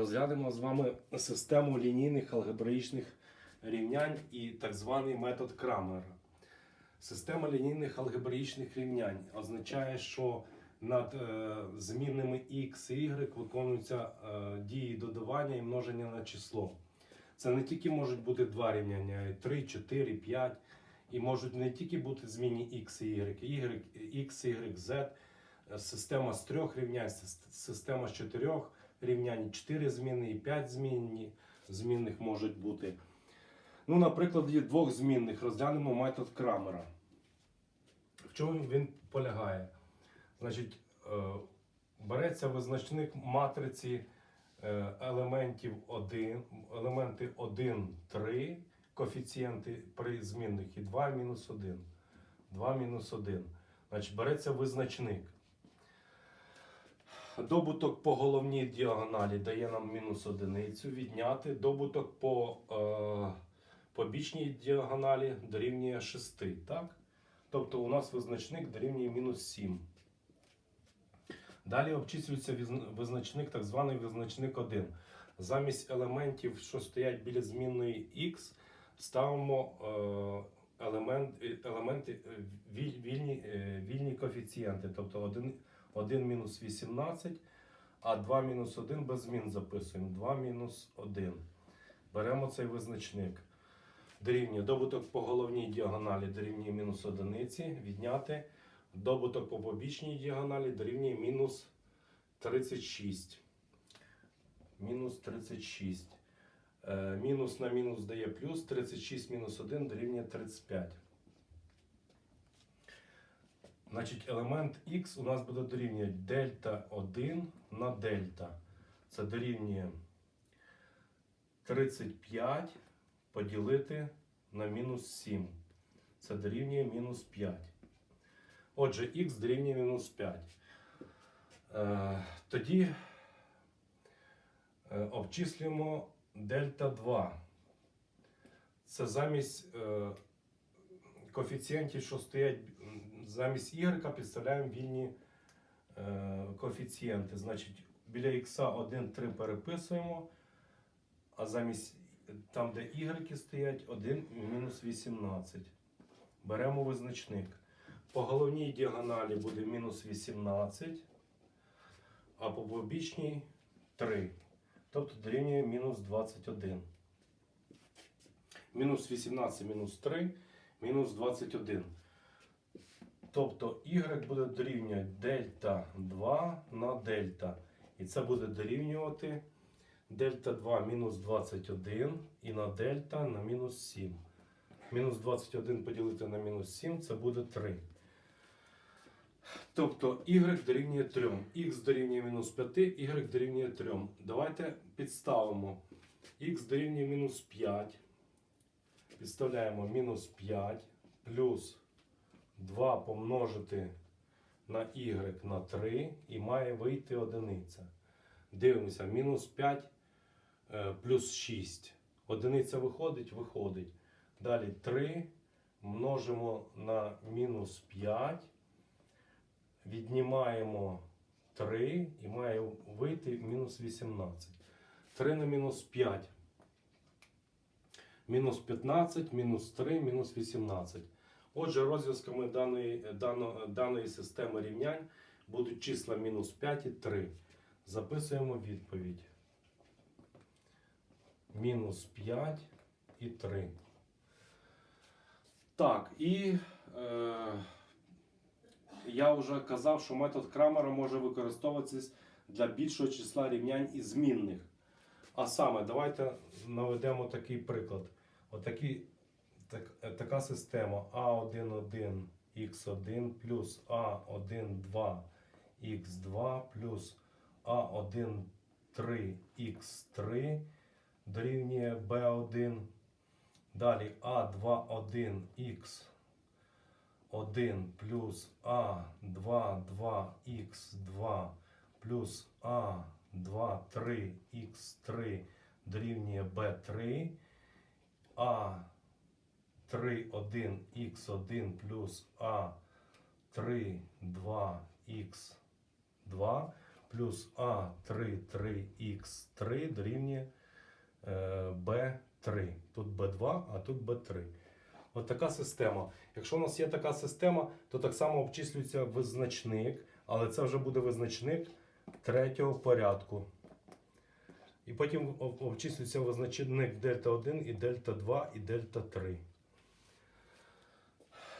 Розглянемо з вами систему лінійних алгебраїчних рівнянь і так званий метод Крамера. Система лінійних алгебраїчних рівнянь означає, що над е, змінними x і y виконуються е, дії додавання і множення на число. Це не тільки можуть бути два рівняння, а й 3, 4, 5. І можуть не тільки бути змінні x і y, y, x, y, z, е, система з трьох рівнянь, система з чотирьох рівнянь, 4 зміни і 5 змінні, змінних можуть бути. Ну, на прикладі двох змінних розглянемо метод Крамера. В чому він полягає? Значить, е, береться визначник матриці е, елементів 1, елементи 1, 3, коефіцієнти при змінних і 2 мінус 1. 2 мінус 1. Значить, береться визначник. Добуток по головній діагоналі дає нам мінус одиницю. Відняти. Добуток по е, побічній діагоналі дорівнює 6. Так? Тобто у нас визначник дорівнює мінус 7. Далі обчислюється визначник, так званий визначник 1. Замість елементів, що стоять біля змінної x, ставимо е, елемент, е, елементи е, віль- вільні, е, вільні коефіцієнти. Тобто 1, 1 мінус 18, а 2 мінус 1 без змін записуємо. 2 мінус 1. Беремо цей визначник. Дорівнює добуток по головній діагоналі дорівнює мінус одиниці. Відняти добуток по побічній діагоналі дорівнює мінус 36. Мінус 36. Е, мінус на мінус дає плюс. 36 мінус 1 дорівнює 35. Значить, елемент x у нас буде дорівнювати дельта 1 на дельта. Це дорівнює 35 поділити на мінус 7. Це дорівнює мінус 5. Отже, х дорівнює мінус 5. Е, тоді е, обчислюємо дельта 2. Це замість е, коефіцієнтів, що стоять замість y, підставляємо вільні е, коефіцієнти. Значить, біля х 1, 3 переписуємо, а замість там, де y стоять, 1 мінус 18. Беремо визначник. По головній діагоналі буде мінус 18, а по побічній 3. Тобто дорівнює мінус 21. Мінус 18 мінус 3, мінус 21. Тобто y буде дорівнювати дельта 2 на дельта. І це буде дорівнювати дельта 2 мінус 21 і на дельта на мінус 7. Мінус 21 поділити на мінус 7 це буде 3. Тобто y дорівнює 3. Х дорівнює мінус 5, y дорівнює 3. Давайте підставимо. Х дорівнює мінус 5. Підставляємо мінус 5 плюс 2 помножити на y на 3 і має вийти одиниця. Дивимося, мінус 5 е, плюс 6. Одиниця виходить, виходить. Далі 3 множимо на мінус 5. Віднімаємо 3 і має вийти мінус 18. 3 на мінус 5. Мінус 15, мінус 3, мінус 18. Отже, розв'язками даної, дано, даної системи рівнянь будуть числа мінус 5 і 3. Записуємо відповідь. Мінус 5 і 3. Так, і е, я вже казав, що метод Крамера може використовуватись для більшого числа рівнянь і змінних. А саме, давайте наведемо такий приклад. Отакий, так, е, така система А11 Х1 плюс А12 Х2 плюс А13 Х3 дорівнює Б1. Далі А21 Х1 плюс А22Х2 плюс А23Х3 дорівнює Б3. А31Х1 плюс А32Х2 плюс А33Х3 дорівнює е, Б3. Тут Б2, а тут Б3. От така система. Якщо у нас є така система, то так само обчислюється визначник, але це вже буде визначник третього порядку. І потім обчислюється визначник дельта 1 і дельта 2 і дельта 3.